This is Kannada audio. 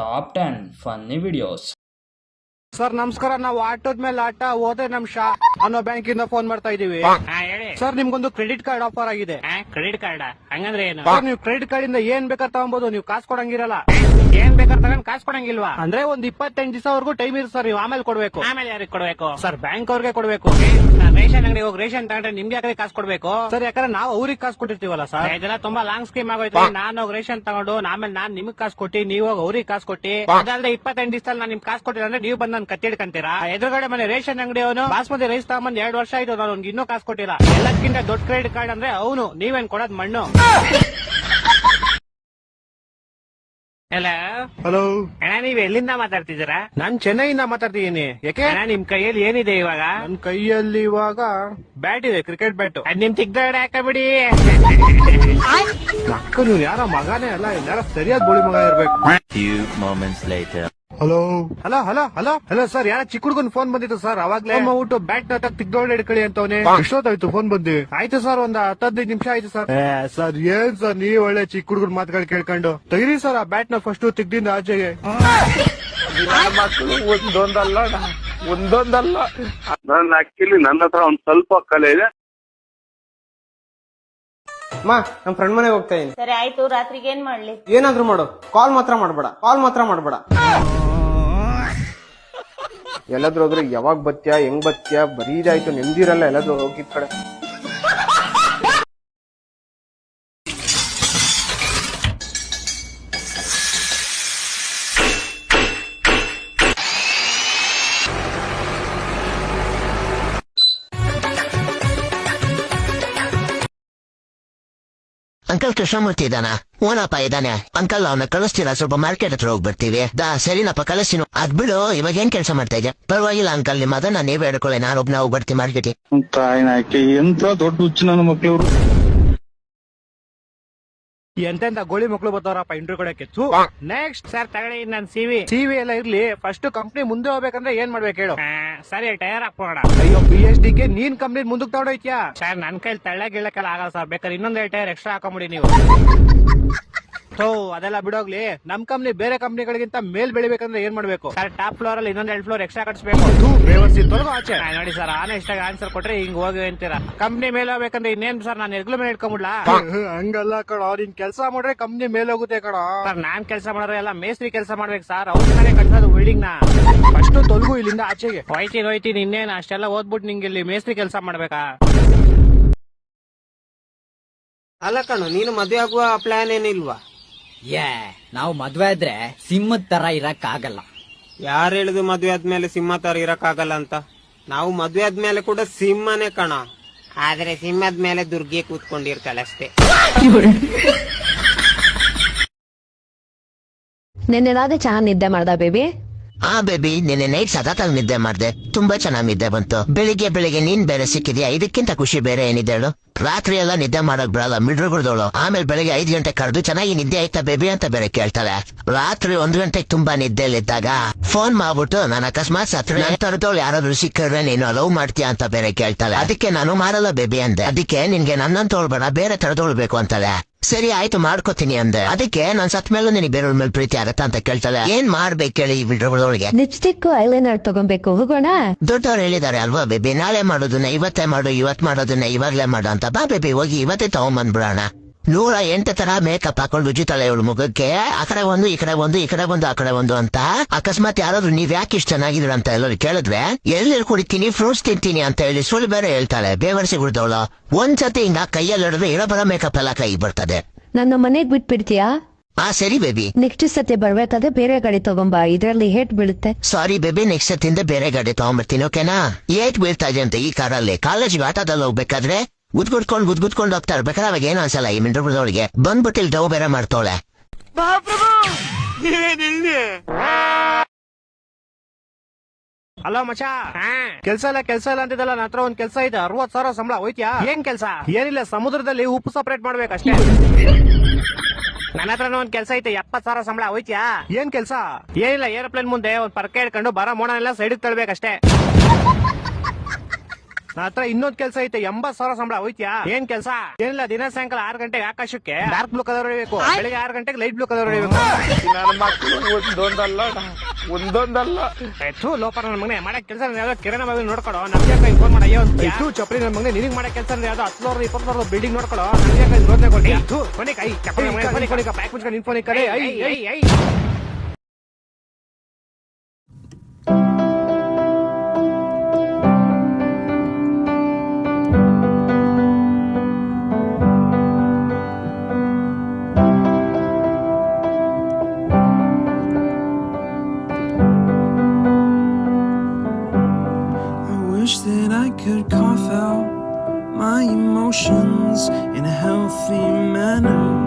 Top 10 Funny Videos. ಸರ್ ನಮಸ್ಕಾರ. ನಾವು ಆಟೋದ ಮೇಲೆ ಆಟ ಹೋದ್ರೆ ನಮ್ ಶಾ ಅನ್ನೋ ಬ್ಯಾಂಕ್ ಇಂದ ಫೋನ್ ಮಾಡ್ತಾ ಇದೀವಿ ಹಾ. ಹೇಳಿ. ಸರ್ ನಿಮ್ಗೊಂದು ಕ್ರೆಡಿಟ್ ಕಾರ್ಡ್ ಆಫರ್ ಆಗಿದೆ. ಕ್ರೆಡಿಟ್ ಕಾರ್ಡ್ ಹಂಗಂದ್ರೆ ಏನು? ಸರ್ ನೀವು ಕ್ರೆಡಿಟ್ ಕಾರ್ಡ್ ಇಂದ ಏನ್ ಬೇಕಾದ್ರೆ ತಗೊಬಹುದು ನೀವು ಕಾಸು ಕೊಡಂಗಿರಲ್ಲ. ಏನ್ ಬೇಕಾದ್ರೆ ತಗೊಂಡ್ ಕಾಸು ಕೊಡಂಗಿಲ್ವಾ? ಅಂದ್ರೆ ಒಂದ್ ಇಪ್ಪತ್ತೆಂಟು ದಿವಸವರೆಗೂ ಟೈಮ್ ಇರುತ್ತೆ ಸರ್ ನೀವು ಆಮೇಲೆ ಕೊಡ್ಬೇಕು. ಆಮೇಲೆ ಯಾರಿಗೆ ಕೊಡ್ಬೇಕು? ಸರ್ ಬ್ಯಾಂಕ್ ಅವ್ರಿಗೆ ಕೊಡ್ಬೇಕು. ರೇಷನ್ ಅಂಗಡಿ ಹೋಗಿ ರೇಷನ್ ತಗೊಂಡ್ರೆ ನಿಮ್ಗೆ ಯಾಕಂದ್ರೆ ಕಾಸು ಕೊಡ್ಬೇಕು? ಸರ್ ಯಾಕಂದ್ರೆ ನಾವು ಅವ್ರಿಗೆ ಕಾಸು ಕೊಟ್ಟಿರ್ತೀವಲ್ಲ ಸರ್ ಇದೆಲ್ಲ ತುಂಬಾ ಲಾಂಗ್ ಸ್ಕೀಮ್ ಆಗೋಯ್ತು. ನಾನು ಹೋಗಿ ರೇಷನ್ ತಗೊಂಡು ಆಮೇಲೆ ನಾನ್ ನಿಮ್ಗೆ ಕಾಸು ಕೊಟ್ಟಿ ನೀವು ಹೋಗಿ ಅವ್ರಿಗೆ ಕಾಸು ಕೊಟ್ಟಿ ಅದಾದ್ರೆ ಇಪ್ಪತ್ತೆಂಟು ದಿವಸದಲ್ಲಿ ನಾನು ನಿಮ್ಗೆ ಕಾಸು ಕೊಟ್ಟಿಲ್ಲ ಅಂದ್ರೆ ನೀವು ಬಂದ್ ನನ್ ಕತ್ತಿಡ್ಕಂತೀರಾ ಎದುರುಗಡೆ ಮನೆ ರೇಷನ್ ಅಂಗಡಿ ಅವನು ಬಾಸ್ಮತಿ ರೈಸ್ ತಗೊಂಡ್ ಎರಡು ವರ್ಷ ಆಯ್ತು ನಾನು ಅವ್ನಿಗೆ ಇನ್ನೂ ಕಾಸು ಕೊಟ್ಟಿಲ್ಲ. ಎಲ್ಲಕ್ಕಿಂತ ದೊಡ್ಡ ಕ್ರೆಡಿಟ್ ಕಾರ್ಡ್ ಅಂದ್ರೆ ಅವನು ನೀವೇನ್ ಕೊಡೋದ್ ಮಣ್ಣು. ಹಲೋ ಹಲೋ ಅಣ್ಣ ನೀವ್ ಎಲ್ಲಿಂದ ಮಾತಾಡ್ತಿದ್ದೀರಾ? ನಾನ್ ಚೆನ್ನೈಯಿಂದ ಮಾತಾಡ್ತಿದ್ದೀನಿ. ಯಾಕೆ? ಅಣ್ಣ ನಿಮ್ ಕೈಯಲ್ಲಿ ಏನಿದೆ ಇವಾಗ? ನನ್ ಕೈಯಲ್ಲಿ ಇವಾಗ ಬ್ಯಾಟ್ ಇದೆ ಕ್ರಿಕೆಟ್ ಬ್ಯಾಟ್ ಅದ್ ನಿಮ್ ತಿಗ್ದಗಡೆ ಹಾಕಬಿಡಿ. ಅಕ್ಕ ನೀವ್ ಯಾರ ಮಗನೇ ಅಲ್ಲ ಯಾರ ಸರಿಯಾದ ಬೋಳಿ ಮಗ ಇರ್ಬೇಕು. Few moments later. Hello hello hello hello hello sir ಯಾರ ಚಿಕ್ಕ ಹುಡುಗನ್ ಫೋನ್ ಬಂದಿತ್ತು ಸರ್ ಅವಾಗ್ಲೇ ಊಟ ಬ್ಯಾಟ್ನ ತಿಗ್ದೊಳ್ಳೆ ಹಿಡ್ಕೊಳ್ಳಿ ಅಂತವನೆ. ಎಷ್ಟೊತ್ತಾಯ್ತು ಫೋನ್ ಬಂದಿ. ಆಯ್ತು ಸರ್ ಒಂದ್ ಹತ್ತದೈದು ನಿಮಿಷ ಆಯ್ತು ಸರ್ ಸರ್ ಏನ್ ಸರ್ ನೀವ್ ಒಳ್ಳೆ ಚಿಕ್ಕ ಹುಡುಗನ್ ಮಾತುಗಳು ಕೇಳ್ಕೊಂಡು. ತೆಗಿರಿ ಸರ್ ಆ ಬ್ಯಾಟ್ನ ಫಸ್ಟ್ ತೆಗ್ದಿಂದ ಆಚೆಗೆ. ಮಕ್ಕಳು ಒಂದೊಂದಲ್ಲ ಒಂದೊಂದಲ್ಲ. ನನ್ನ ಆಕ್ಚುಲಿ ನನ್ನ ಹತ್ರ ಒಂದ್ ಸ್ವಲ್ಪ ಕಲೆ ಇದೆ. ಮಾ ನಮ್ ಫ್ರೆಂಡ್ ಮನೆಗೆ ಹೋಗ್ತಾ ಇದೀನಿ. ಸರಿ ಆಯ್ತು ರಾತ್ರಿಗೆ ಏನ್ ಮಾಡ್ಲಿ? ಏನಾದ್ರೂ ಮಾಡು. ಕಾಲ್ ಮಾತ್ರ ಮಾಡ್ಬೇಡ. ಕಾಲ್ ಮಾತ್ರ ಮಾಡ್ಬೇಡ. ಎಲ್ಲಾದ್ರೂ ಹೋದ್ರೆ ಯಾವಾಗ ಬತ್ತ್ಯಾ ಹೆಂಗ್ ಬತ್ತ್ಯಾ ಬರೀ ಇದಾಯ್ತು ನೆಮ್ಮದಿರಲ್ಲ ಎಲ್ಲಾದ್ರೂ ಹೋಗಿದ್ ಕಡೆ. ಅಂಕಲ್ ಕೃಷ್ಣಮೂರ್ತಿ ಇದಾನ. ಓನಪ್ಪ ಇದ್ದಾನೆ ಅಂಕಲ್ ಅವನ ಕಳಿಸ್ತೀರಾ? ಸ್ವಲ್ಪ ಮಾರ್ಕೆಟ್ ಹತ್ರ ಹೋಗಿ ಬರ್ತೀವಿ ದಾ ಸರಿನಪ್ಪ ಕಳಿಸ್ತೀನಿ. ಅದ್ ಬಿಡು, ಇವಾಗ ಏನ್ ಕೆಲಸ ಮಾಡ್ತಾ ಇದ್ದೆ ಪರವಾಗಿಲ್ಲ ಅಂಕಲ್ ನಿಮ್ಮ ಅದನ್ನ ನೀವೇ ಹೇಳ್ಕೊಳ್ಳಿ ನಾನು ಒಬ್ನ ಹೋಗ್ಬರ್ತೀನಿ ಮಾರ್ಕೆಟ್ ಎಂತ ದೊಡ್ಡ ಹುಚ್ಚು ನನ್ನ ಮಕ್ಳು ಎಂತೆಂತ ಗೋಳಿ ಮಕ್ಳು ಬರ್ತಾರಪ್ಪ ಇಂಟರ್ವ್ಯೂ ಕೊಡಕ್ಕೆ? ನೆಕ್ಸ್ಟ್ ಸರ್ ತಗೊಳ್ಳಿ ನನ್ ಸಿವಿ ಸಿವಿ ಎಲ್ಲ ಇರ್ಲಿ ಫಸ್ಟ್ ಕಂಪ್ನಿ ಮುಂದೆ ಹೋಗ್ಬೇಕಂದ್ರೆ ಏನ್ ಮಾಡ್ಬೇಕು ಹೇಳು. ಸರಿ ಟೈರ್ ಹಾಕೋಣ ಅಯ್ಯೋ ಪಿ ಎಚ್ ಡಿ ಗೆ ನೀನ್ ಕಂಪ್ನಿ ಮುಂದಕ್ಕೆ ತಗೊಂಡೋಯ್ತ್ಯಾ? ಸರ್ ನನ್ ಕೈಲಿ ತಳ್ಳ ಗಿಳ್ಳಕ್ಕೆಲ್ಲ ಆಗಲ್ಲ ಸರ್ ಬೇಕಾದ್ರೆ ಇನ್ನೊಂದ್ ಎರಡು ಟೈರ್ ಎಕ್ಸ್ಟ್ರಾ ಹಾಕೊಂಬಿಡಿ ನೀವು. ಥೋ ಅದೆಲ್ಲ ಬಿಡೋಗ್ಲಿ. ನಮ್ ಕಂಪ್ನಿ ಬೇರೆ ಕಂಪ್ನಿಗಳಿಗಿಂತ ಮೇಲ್ ಬೆಳಿಬೇಕಂದ್ರೆ ಏನ್ ಮಾಡ್ಬೇಕು? ಸರ್ ಟಾಪ್ ಫ್ಲೋರ್ ಅಲ್ಲಿ ಇನ್ನೊಂದ್ ಎರಡು ಫ್ಲೋರ್ ಎಕ್ಸ್ಟ್ರಾ ಕಟ್ಸ್ಬೇಕು. ತೊಲಗು ಆಚೆ. ಆ, ನೋಡಿ ಸರ್ ಆನೆ ಇಷ್ಟಾಗ ಆನ್ಸರ್ ಕೊಟ್ರೆ ಹಿಂಗ್ ಹೋಗಿ ಅಂತೀರಾ. ಕಂಪ್ನಿ ಮೇಲೆ ಹೋಗ್ಬೇಕಂದ್ರೆ ಇನ್ನೇನ್ ಸರ್ ನಾನು ಎಗ್ಲು ಮೇಲೆ ಇಟ್ಕೊಂಬಿಡ್ಲಾ? ಹಂಗಲ್ಲ ಕಣ ನಿನ್ ಕೆಲಸ ಮಾಡ್ರೆ ಕಂಪ್ನಿ ಮೇಲೆ ಹೋಗುತ್ತೆ ಕಣ. ಸರ್ ನಾನ್ ಕೆಲಸ ಮಾಡೋರು ಎಲ್ಲ ಮೇಸ್ತ್ರಿ ಕೆಲಸ ಮಾಡ್ಬೇಕು ಸರ್ ಅವ್ರ ಕಡೆ ಕಟ್ಸೋದು ಬಿಲ್ಡಿಂಗ್ನ. ಫಸ್ಟ್ ತೊಲಗು ಇಲ್ಲಿಂದ ಆಚೆಗೆ. ಹೋಯ್ತೀನಿ ಹೋಯ್ತೀನಿ ಇನ್ನೇನು ಅಷ್ಟೆಲ್ಲ ಓದ್ಬಿಟ್ಟು ನಿಂಗೆ ಇಲ್ಲಿ ಮೇಸ್ತ್ರಿ ಕೆಲಸ ಮಾಡ್ಬೇಕಾ? ಅಲ್ಲ ಕಣು ನೀನು ಮದುವೆ ಆಗುವ ಪ್ಲಾನ್ ಏನಿಲ್ವಾ? ಏ ನಾವು ಮದ್ವೆ ಆದ್ರೆ ಸಿಂಹದ ತರ ಇರಕ್ ಆಗಲ್ಲ ಯಾರು ಹೇಳುದು ಮದ್ವೆ ಆದ್ಮೇಲೆ ಸಿಂಹ ತರ ಆಗಲ್ಲ ಅಂತ? ನಾವು ಮದ್ವೆ ಆದ್ಮೇಲೆ ಕೂಡ ಸಿಂಹನೇ ಕಣ. ಆದ್ರೆ ಸಿಂಹದ ಮೇಲೆ ದುರ್ಗೆ ಕೂತ್ಕೊಂಡಿರ್ತಾಳೆ ಅಷ್ಟೇ. ನಿನ್ನೆ ರಾತ್ರಿ ಚೆನ್ನಾಗಿ ನಿದ್ದೆ ಮಾಡ್ದ ಬೇಬಿ? ಆ ಬೇಬಿ ನಿನ್ನೆ ನೈಟ್ ಸತತಾಗಿ ನಿದ್ದೆ ಮಾಡ್ದೆ. ತುಂಬಾ ಚೆನ್ನಾಗ್ ನಿದ್ದೆ ಬಂತು. ಬೆಳಿಗ್ಗೆ ಬೆಳಿಗ್ಗೆ ನೀನ್ ಬೇರೆ ಸಿಕ್ಕಿದ್ಯಾ? ಇದಕ್ಕಿಂತ ಖುಷಿ ಬೇರೆ ಏನಿದ್ದೇಳು ಹೇಳು. ರಾತ್ರಿ ಎಲ್ಲ ನಿದ್ದೆ ಮಾಡಕ್ ಬರಲ್ಲ ಮಿಡ್ರುಗುಡ್ದವಳು ಆಮೇಲೆ ಬೆಳಿಗ್ಗೆ ಐದ್ ಗಂಟೆ ಕರೆದು ಚೆನ್ನಾಗಿ ನಿದ್ದೆ ಆಯ್ತಾ ಬೇಬಿ ಅಂತ ಬೇರೆ ಕೇಳ್ತಾಳೆ. ರಾತ್ರಿ ಒಂದ್ ಗಂಟೆಗೆ ತುಂಬಾ ನಿದ್ದೆಲಿದ್ದಾಗ ಫೋನ್ ಮಾಡ್ಬಿಟ್ಟು ನಾನು ಅಕಸ್ಮಾತ್ ಸತ್ರ ತರದವಳು ಯಾರಾದ್ರೂ ಸಿಕ್ಕಿದ್ರೆ ನೀನು ಲವ್ ಮಾಡ್ತೀಯಾ ಅಂತ ಬೇರೆ ಕೇಳ್ತಾಳೆ. ಅದಕ್ಕೆ ನಾನು ಮಾಡಲ್ಲ ಬೇಬಿ ಅಂದೆ. ಅದಕ್ಕೆ ನಿನ್ಗೆ ನನ್ನಂತ ಬೇಡ ಬೇರೆ ತರದವಳು ಬೇಕು ಅಂತಾಳೆ. ಸರಿ ಆಯ್ತು ಮಾಡ್ಕೋತೀನಿ ಅಂದೆ. ಅದಕ್ಕೆ ನಾನ್ ಸತ್ ಮೇಲೂ ನಿನಗೆ ಬೇರೆಯವ್ರ ಮೇಲೆ ಪ್ರೀತಿ ಆಗತ್ತಾ ಅಂತ ಕೇಳ್ತಾಳೆ. ಏನ್ ಮಾಡ್ಬೇಕು ಹೇಳಿ ಈ ವಿಡ್ರೊಳಗೆ ಲಿಪ್ಸ್ಟಿಕ್ ಐಲೈನರ್ ತಗೊಬೇಕು ಹೋಗೋಣ? ದೊಡ್ಡವ್ರು ಹೇಳಿದಾರೆ ಅಲ್ವಾ ಬೇಬಿ? ನಾಳೆ ಮಾಡೋದನ್ನ ಇವತ್ತೇ ಮಾಡು ಇವತ್ ಮಾಡೋದನ್ನ ಇವಾಗ್ಲೇ ಮಾಡು ಅಂತ. ಬಾ ಬೇಬಿ ಹೋಗಿ ಇವತ್ತೇ ತಗೊಂಬಂದ್ಬಿಡೋಣ. ನೂರ ಎಂಟು ತರ ಮೇಕಪ್ ಹಾಕೊಂಡು ಉಜ್ಜಿತಾಳೆ ಇವಳು ಮುಖಕ್ಕೆ. ಆ ಕಡೆ ಒಂದು ಈ ಕಡೆ ಒಂದು ಈ ಕಡೆ ಒಂದು ಆ ಕಡೆ ಒಂದು ಅಂತ. ಅಕಸ್ಮಾತ್ ಯಾರಾದ್ರೂ ನೀವ್ ಯಾಕೆ ಇಷ್ಟ ಚೆನ್ನಾಗಿದ್ರ ಅಂತ ಎಲ್ಲರೂ ಕೇಳಿದ್ವೆ. ಎಲ್ಲಿ ಕುಡಿತೀನಿ ಫ್ರೂಟ್ಸ್ ತಿಂತೀನಿ ಅಂತ ಹೇಳಿ ಸುಳ್ಳು ಬೇರೆ ಹೇಳ್ತಾಳೆ. ಬೇವರ್ಸಿ ಬಿಡ್ದವಳು ಒಂದ್ಸತಿ ಹಿಂಗ ಕೈಯಲ್ಲಿ ಹಿಡಿದ್ರೆ ಇಳಬರ ಮೇಕಪ್ ಎಲ್ಲ ಕೈ ಬರ್ತದೆ. ನನ್ನ ಮನೆಗ್ ಬಿಟ್ಬಿಡ್ತೀಯಾ? ಆ ಸರಿ ಬೇಬಿ. ನೆಕ್ಸ್ಟ್ ಸತಿ ಬರ್ಬೇಕಾದ್ರೆ ಬೇರೆ ಗಾಡಿ ತಗೊಂಬ. ಇದ್ರಲ್ಲಿ ಹೇಟ್ ಬೀಳುತ್ತೆ. ಸಾರಿ ಬೇಬಿ ನೆಕ್ಸ್ಟ್ ಸತಿಯಿಂದ ಬೇರೆ ಗಾಡಿ ತಗೊಂಡ್ಬರ್ತೀನಿ ಓಕೆನಾ ಏಟ್ ಬೀಳ್ತಾ ಇದೆ ಅಂತ ಈ ಕಾರಲ್ಲಿ. ಕಾಲೇಜ್ ಆಟದಲ್ಲಿ ಹೋಗ್ಬೇಕಾದ್ರೆ ಗುದ್ಗುದ್ಕೊಂಡು ಗುದ್ಗುದ್ಕೊಂಡು ಹೋಗ್ತಾ ಬೇಕಾದ್ರೆ ಅವಾಗ ಏನು ಅನ್ಸಲ್ಲ. ಈ ಮಿಂಡ್ರದೊಳಗೆ ಬಂದ್ಬಿಟ್ಟು ಇಲ್ಲಿ ಡವ್ ಬೇರೆ ಮಾಡ್ತಾಳೆ ಅಲೋ ಮಚಾ ಕೆಲ್ಸ ಇಲ್ಲ ಕೆಲ್ಸ ಇಲ್ಲ ಅಂತಿದ್ದಲ್ಲ. ನನ್ನ ಹತ್ರ ಒಂದ್ ಕೆಲ್ಸ ಇದೆ. ಅರವತ್ ಸಾವಿರ ಸಂಬಳ ಹೋಯ್ತಿಯಾ? ಏನ್ ಕೆಲ್ಸ? ಏನಿಲ್ಲ ಸಮುದ್ರದಲ್ಲಿ ಉಪ್ಪು ಸಪರೇಟ್ ಮಾಡ್ಬೇಕಷ್ಟೇ. ನನ್ನ ಹತ್ರನೂ ಒಂದ್ ಕೆಲ್ಸ ಐತೆ. ಎಪ್ಪತ್ ಸಾವಿರ ಸಂಬಳ ಹೋಯ್ತಿಯಾ? ಏನ್ ಕೆಲ್ಸ? ಏನಿಲ್ಲ ಏರೋಪ್ಲೇನ್ ಮುಂದೆ ಒಂದ್ ಪರ್ಕೆ ಹಿಡ್ಕೊಂಡು ಬರೋ ಮೋಣ ಎಲ್ಲ ಸೈಡ್ ತಳ್ಬೇಕಷ್ಟೇ. ನನ್ನ ಹತ್ರ ಇನ್ನೊಂದ್ ಕೆಲಸ ಐತೆ ಎಂಬತ್ ಸಾವಿರ ಸಂಬಳ ಹೋಯ್ತ್ಯಾ? ಏನ್ ಕೆಲಸ? ಏನಿಲ್ಲ ದಿನ ಸಾಯಂಕಾಲ ಆರ್ ಗಂಟೆಗೆ ಆಕಾಶಕ್ಕೆ ಡಾರ್ಕ್ ಬ್ಲೂ ಕಲರ್ ಹೊಡಿಬೇಕು. ಬೆಳಿಗ್ಗೆ ಆರ್ ಗಂಟೆಗೆ ಲೈಟ್ ಬ್ಲೂ ಕಲರ್ ಹೊಡಿಬೇಕು. ನನ್ನ ಮಕ್ಕಳು ಒಂದೊಂದಲ್ಲ ಒಂದೊಂದಲ್ಲ. ಥೂ ಲೋಪ ನನ್ನ ಮಗನೆ ಮಾಡಕ್ ಕೆಲಸ ಯಾವ್ದೋ ಕಿರಣ ಬಾವಿ ನೋಡ್ಕೊಡೋ. ನಮ್ಗೆ ಕೈ ಫೋನ್ ಮಾಡ. ಅಯ್ಯೋ ಥೂ ಚಪ್ರಿ ನನ್ನ ಮಗನೆ ನಿನಗೆ ಮಾಡಕ್ ಕೆಲಸ ಯಾವ್ದೋ ಹತ್ತು ಸಾವಿರದ ಇಪ್ಪತ್ತು ಸಾವಿರದ ಬಿಲ್ಡಿಂಗ್ ನೋಡ್ಕೊಡೋ. ನಮ್ಗೆ ಕೈ ನೋಡ್ದೆ ಕೊಡಿ ಥೂ ಕೊನೆ ಕೈ ಚಪ್ಪಲಿ ಕೊನೆ ಕೊನೆ ಬ್ಯಾಕ್ ಮುಚ್ಕೊಂಡು ನಿನ್ ಫೋನಿಗೆ ಕರೆ I I I emotions in a healthy manner